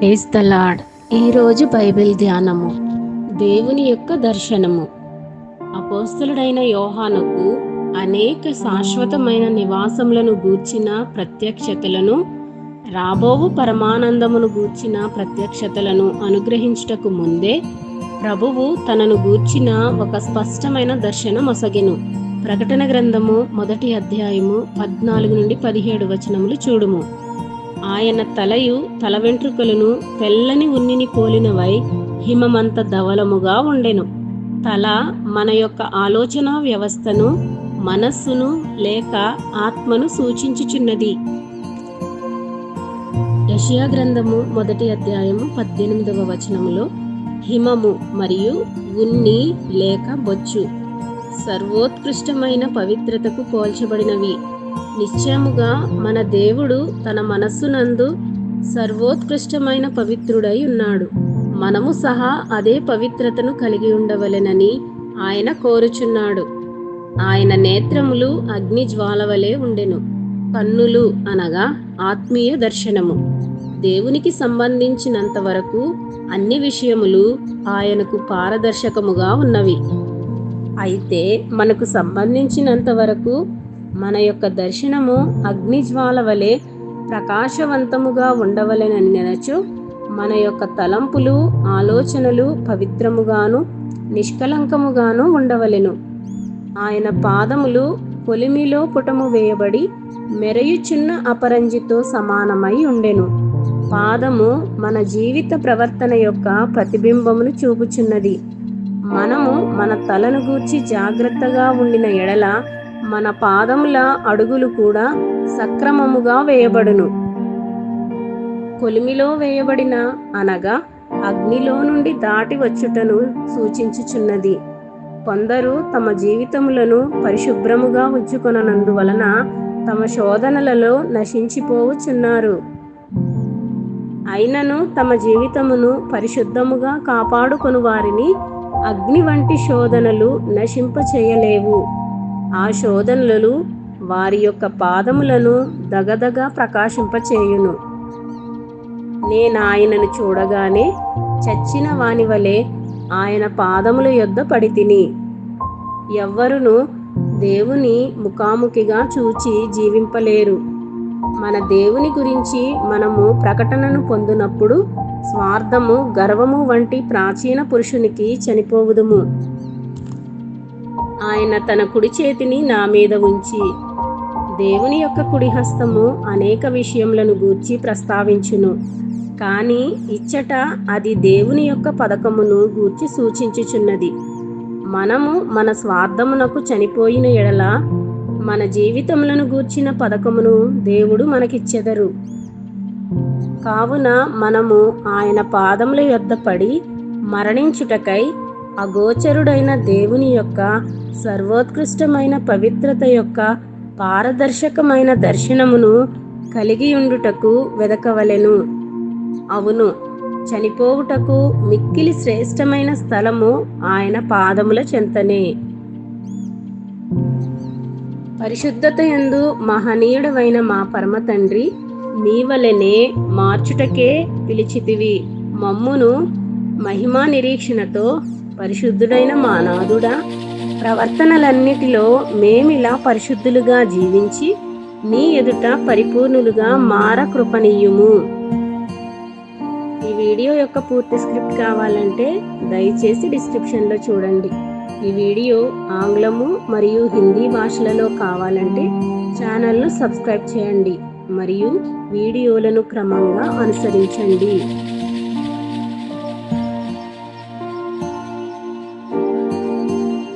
Praise the Lord ఈరోజు Bible ధ్యానము. దేవుని యొక్క దర్శనము. అపోస్తలుడైన యోహానుకు అనేక శాశ్వతమైన నివాసములను గూర్చిన ప్రత్యక్షతలను రాబోవు పరమానందమును గూర్చిన ప్రత్యక్షతలను అనుగ్రహించుటకు ముందే ప్రభువు తనను గూర్చిన ఒక స్పష్టమైన దర్శనం ఒసగెను ప్రకటన గ్రంథము మొదటి అధ్యాయము పద్నాలుగు నుండి పదిహేడు వచనములు చూడుము. ఆయన తలయు తల వెంట్రుకలను తెల్లని ఉన్నిని పోలినవై హిమమంత ధవలముగా ఉండెను. తల మన యొక్క ఆలోచన వ్యవస్థను మనస్సును లేక ఆత్మను సూచించుచున్నది. యషియా గ్రంథము మొదటి అధ్యాయము పద్దెనిమిదవ వచనములో హిమము మరియు ఉన్ని లేక బొచ్చు సర్వోత్కృష్టమైన పవిత్రతకు పోల్చబడినవి. నిశ్చయముగా మన దేవుడు తన మనస్సునందు సర్వోత్కృష్టమైన పవిత్రుడై ఉన్నాడు. మనము సహా అదే పవిత్రతను కలిగి ఉండవలెనని ఆయన కోరుచున్నాడు. ఆయన నేత్రములు అగ్ని జ్వాల వలె ఉండెను. కన్నులు అనగా ఆత్మీయ దర్శనము. దేవునికి సంబంధించినంత వరకు అన్ని విషయములు ఆయనకు పారదర్శకముగా ఉన్నవి. అయితే మనకు సంబంధించినంత వరకు మన యొక్క దర్శనము అగ్నిజ్వాల వలె ప్రకాశవంతముగా ఉండవలెనని నెనచు మన యొక్క తలంపులు ఆలోచనలు పవిత్రముగాను నిష్కలంకముగాను ఉండవలెను. ఆయన పాదములు పొలిమిలో పుటము వేయబడి మెరయుచున్న అపరంజితో సమానమై ఉండెను. పాదము మన జీవిత ప్రవర్తన యొక్క ప్రతిబింబమును చూపుచున్నది. మనము మన తలను గూర్చి జాగ్రత్తగా ఉండిన ఎడల మన పాదముల అడుగులు కూడా సక్రమముగా వేయబడును. కొలిమిలో వేయబడిన అనగా అగ్నిలో నుండి దాటి వచ్చుటను సూచించుచున్నది. కొందరు తమ జీవితములను పరిశుభ్రముగా ఉంచుకొనందువలన తమ శోధనలలో నశించిపోవుచున్నారు. అయినను తమ జీవితమును పరిశుద్ధముగా కాపాడుకొను వారిని అగ్ని వంటి శోధనలు నశింపచేయలేవు. ఆ శోధనలు వారి యొక్క పాదములను దగదగా ప్రకాశింపచేయును. నేను ఆయనను చూడగానే చచ్చిన వాని వలె ఆయన పాదముల యొద్ద పడి తిని ఎవ్వరును దేవుని ముఖాముఖిగా చూచి జీవింపలేరు. మన దేవుని గురించి మనము ప్రకటనను పొందినప్పుడు స్వార్థము గర్వము వంటి ప్రాచీన పురుషునికి చనిపోవుదుము. ఆయన తన కుడి చేతిని నా మీద ఉంచి దేవుని యొక్క కుడి హస్తము అనేక విషయములను గూర్చి ప్రస్తావించును. కానీ ఇచ్చట అది దేవుని యొక్క పథకమును గూర్చి సూచించుచున్నది. మనము మన స్వార్థమునకు చనిపోయిన ఎడల మన జీవితములను గూర్చిన పథకమును దేవుడు మనకిచ్చెదరు. కావున మనము ఆయన పాదముల యొద్ద పడి మరణించుటకై అగోచరుడైన దేవుని యొక్క సర్వోత్కృష్టమైన పవిత్రత యొక్క పారదర్శకమైన దర్శనమును కలిగి ఉండుటకు వెదకవలెను. అవును చనిపోవుటకు మిక్కిలి శ్రేష్టమైన స్థలము ఆయన పాదముల చెంతనే. పరిశుద్ధత ఎందు మహనీయుడవైన మా పరమ తండ్రి నీ మార్చుటకే పిలిచితివి. మమ్మును మహిమా నిరీక్షణతో పరిశుద్ధుడైన మా నాథుడా ప్రవర్తనలన్నిటిలో మేమిలా పరిశుద్ధులుగా జీవించి నీ ఎదుట పరిపూర్ణులుగా మార కృపనీయుము ఈ వీడియో యొక్క పూర్తి స్క్రిప్ట్ కావాలంటే దయచేసి డిస్క్రిప్షన్లో చూడండి. ఈ వీడియో ఆంగ్లము మరియు హిందీ భాషలలో కావాలంటే ఛానల్ను సబ్స్క్రైబ్ చేయండి మరియు వీడియోలను క్రమంగా అనుసరించండి.